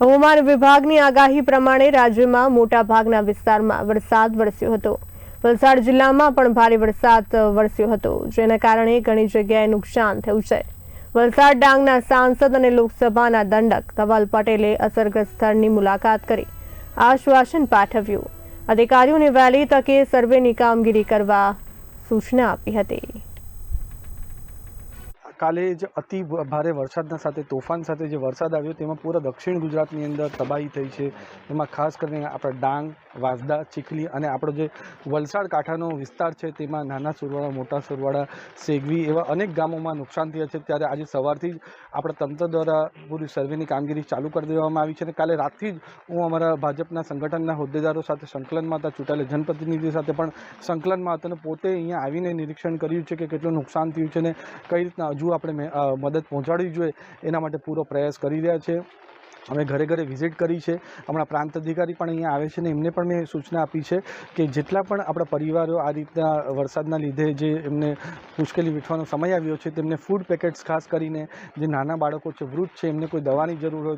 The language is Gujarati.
હવામાન વિભાગની આગાહી પ્રમાણે રાજ્યમાં મોટા ભાગના વિસ્તારમાં વરસાદ વરસ્યો હતો. વલસાડ જિલ્લામાં પણ ભારે વરસાદ વરસ્યો હતો, જેના કારણે ઘણી જગ્યાએ નુકસાન થયું છે. વલસાડ ડાંગના સાંસદ અને લોકસભાના દંડક ધવલ પટેલે અસરગ્રસ્ત સ્થળની મુલાકાત કરી આશ્વાસન પાઠવ્યું. અધિકારીઓને વહેલી તકે સર્વેની કામગીરી કરવા સૂચના આપી હતી. કાલે જ અતિ ભારે વરસાદના સાથે, તોફાન સાથે જે વરસાદ આવ્યો, તેમાં પૂરા દક્ષિણ ગુજરાતની અંદર તબાહી થઈ છે. એમાં ખાસ કરીને આપણા ડાંગ, વાંસદા, ચીખલી અને આપણો જે વલસાડ કાંઠાનો વિસ્તાર છે, તેમાં નાના સુરવાડા મોટા સુરવાડા સેગવી એવા અનેક ગામોમાં નુકસાન થયા છે. ત્યારે આજે સવારથી જ આપણા તંત્ર દ્વારા પૂરી સર્વેની કામગીરી ચાલુ કરી દેવામાં આવી છે અને કાલે રાતથી જ હું અમારા ભાજપના સંગઠનના હોદ્દેદારો સાથે સંકલનમાં હતા ચૂંટાયેલા જનપ્રતિનિધિ સાથે પણ સંકલનમાં હતા અને પોતે અહીંયા આવીને નિરીક્ષણ કર્યું છે કે કેટલું નુકસાન થયું છે અને કઈ રીતના હજુ આપણે મે- મદદ પહોંચાડવી જોઈએ. એના માટે પૂરો પ્રયાસ કરી રહ્યા છે. અમે ઘરે ઘરે વિઝિટ કરી છે. હમણાં પ્રાંત અધિકારી પણ અહીંયા આવે છે ને એમને પણ મેં સૂચના આપી છે કે જેટલા પણ આપણા પરિવારો આ રીતના વરસાદના લીધે જે એમને મુશ્કેલી વેઠવાનો સમય આવ્યો છે, તેમને ફૂડ પેકેટ્સ ખાસ કરીને જે નાના બાળકો છે, વૃદ્ધ છે, એમને કોઈ દવાની જરૂર હોય